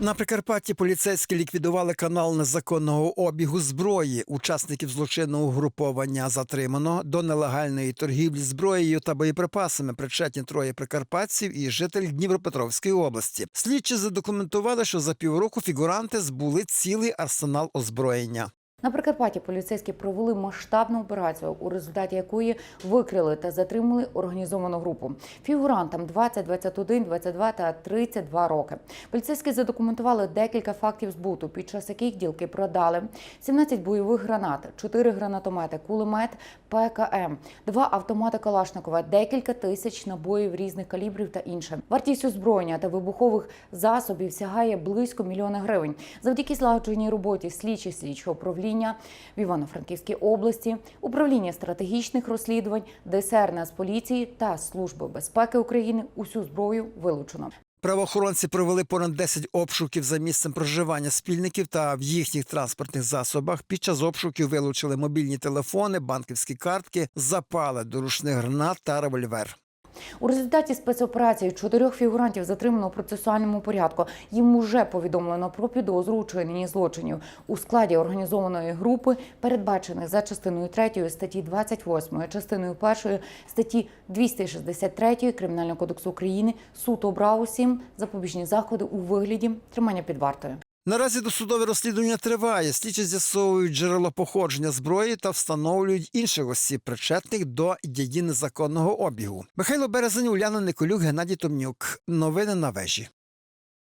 На Прикарпатті поліцейські ліквідували канал незаконного обігу зброї. Учасників злочинного угруповання затримано до нелегальної торгівлі зброєю та боєприпасами. Причетні троє прикарпатців і житель Дніпропетровської області. Слідчі задокументували, що за півроку фігуранти збули цілий арсенал озброєння. На Прикарпатті поліцейські провели масштабну операцію, у результаті якої викрили та затримали організовану групу. Фігурантам 20, 21, 22 та 32 роки. Поліцейські задокументували декілька фактів збуту, під час яких ділки продали 17 бойових гранат, 4 гранатомети, кулемет ПКМ, 2 автомати Калашникова, декілька тисяч набоїв різних калібрів та інше. Вартість озброєння та вибухових засобів сягає близько мільйона гривень. Завдяки злагодженій роботі слідчі слідчого управління в Івано-Франківській області, управління стратегічних розслідувань, ДСР Нацполіції та Служби безпеки України усю зброю вилучено. Правоохоронці провели понад 10 обшуків за місцем проживання спільників та в їхніх транспортних засобах. Під час обшуків вилучили мобільні телефони, банківські картки, запали до ручних гранат та револьвер. У результаті спецоперації чотирьох фігурантів затримано у процесуальному порядку. Їм уже повідомлено про підозру у чиненні злочинів у складі організованої групи, передбачених за частиною 3 статті 28, частиною 1 статті 263 Кримінального кодексу України. Суд обрав усім запобіжні заходи у вигляді тримання під вартою. Наразі досудове розслідування триває. Слідчі з'ясовують джерело походження зброї та встановлюють інших осіб, причетних до її незаконного обігу. Михайло Березень, Уляна Николюк, Геннадій Томнюк. Новини на вежі.